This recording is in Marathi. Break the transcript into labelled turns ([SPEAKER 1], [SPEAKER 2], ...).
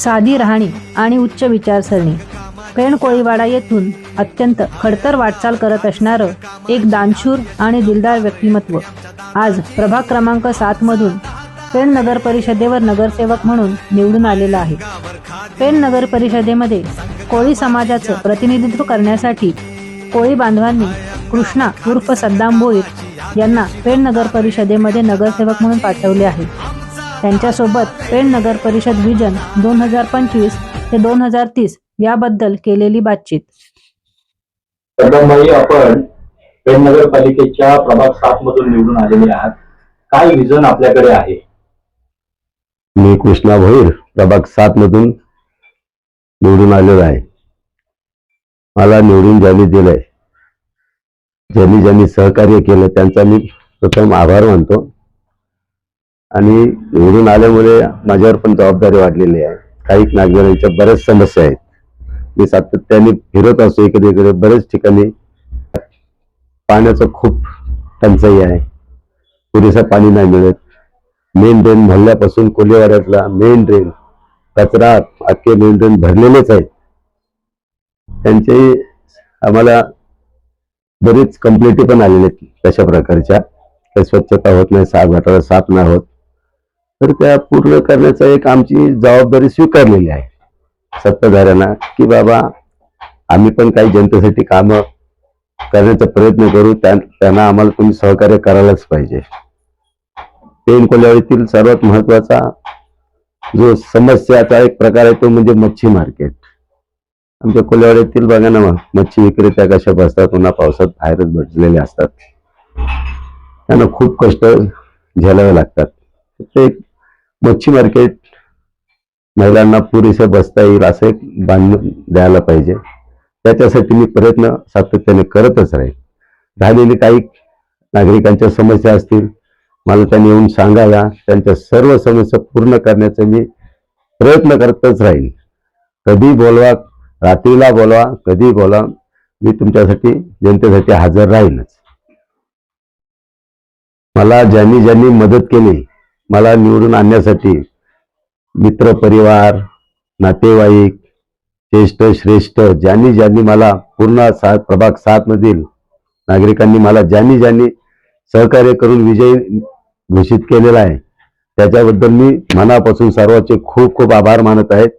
[SPEAKER 1] साधी राहणी आणि उच्च विचारसरणी. पेण कोळीवाडा येथून अत्यंत खडतर वाटचाल करत असणारं एक दानशूर आणि दिलदार व्यक्तिमत्व. आज प्रभाग क्रमांक सातमधून पेण नगर परिषदेवर नगरसेवक म्हणून निवडून आलेला आहे. पेण नगर परिषदेमध्ये कोळी समाजाचं प्रतिनिधित्व करण्यासाठी कोळी बांधवांनी कृष्णा उर्फ सद्दाम भोईर यांना पेण नगर परिषदेमध्ये नगरसेवक म्हणून पाठवले आहे. त्यांच्यासोबत पेण नगर परिषद विजन दोन हजार पंचवीस ते दोन हजार तीस याबद्दल केलेली बातचीत.
[SPEAKER 2] आपण पेण नगरपालिकेच्या प्रभाग सात मधून निवडून आलेले आहात. काय विजन आपल्याकडे आहे?
[SPEAKER 3] मी कृष्णा भोईर प्रभाग सात मधून निवडून आलेलो आहे. मला निवडून ज्यांनी दिलंय ज्यांनी ज्यांनी सहकार्य केलं त्यांचा मी प्रथम आभार मानतो. आणि निवडून आल्यामुळे माझ्यावर पण जबाबदारी वाढलेली आहे. काही नागरिकांच्या बऱ्याच समस्या आहेत. मी सातत्याने फिरत असतो इकडे इकडे बरेच ठिकाणी. पाण्याचं खूप टंचाई आहे. पुरेसं पाणी नाही मिळत. मेन ड्रेन भरल्यापासून कोल्हेवाड्यातला मेन ड्रेन कचरा अख्खे मेन ड्रेन भरलेलेच आहेत. त्यांचे आम्हाला बरीच कंप्लेंटी पण आलेल्या आहेत. तशा प्रकारच्या? काही स्वच्छता होत नाही साफ घाटाला साफ नाही होत. तर त्या पूर्ण करण्याचा एक आमची जबाबदारी स्वीकारलेली आहे. सत्ताधाऱ्यांना की बाबा आम्ही पण काही जनतेसाठी कामं करण्याचा प्रयत्न करू त्या- त्यांना आम्हाला तुम्ही सहकार्य करायलाच पाहिजे. पेनकोल्यावरील सर्वात महत्त्वाचा जो समस्याचा एक प्रकार आहे तो म्हणजे मच्छी मार्केट. आमच्या कोल्हावळीतील बघा ना मग, मच्छी विक्रेत्या कशा बसतात उन्हा पावसात बाहेरच भटलेले असतात. त्यांना खूप कष्ट झेलावे लागतात. ते मच्छी मार्केट महिलांना पुरेसं बसता येईल असं एक बांधून द्यायला पाहिजे. त्याच्यासाठी मी प्रयत्न सातत्याने करतच राहील. राहिलेली काही नागरिकांच्या समस्या असतील मला त्यांनी येऊन सांगाव्या. त्यांच्या सर्व समस्या पूर्ण करण्याचा मी प्रयत्न करतच राहील. कधी बोलवा रात्रीला बोलवा कधी बोलवा. मी तुमच्यासाठी जनतेसाठी हजर राहीनच मला ज्यांनी ज्यांनी मदत केली मला निवडून आणण्यासाठी मित्र परिवार नातेवाईक ज्येष्ठ श्रेष्ठ ज्यांनी ज्यांनी मला पूर्ण सात प्रभाग सात मधील नागरिकांनी मला ज्यांनी ज्यांनी सहकार्य करून विजयी घोषित केलेला आहे त्याच्याबद्दल मी मनापासून सर्वांचे खूप खूप आभार मानत आहेत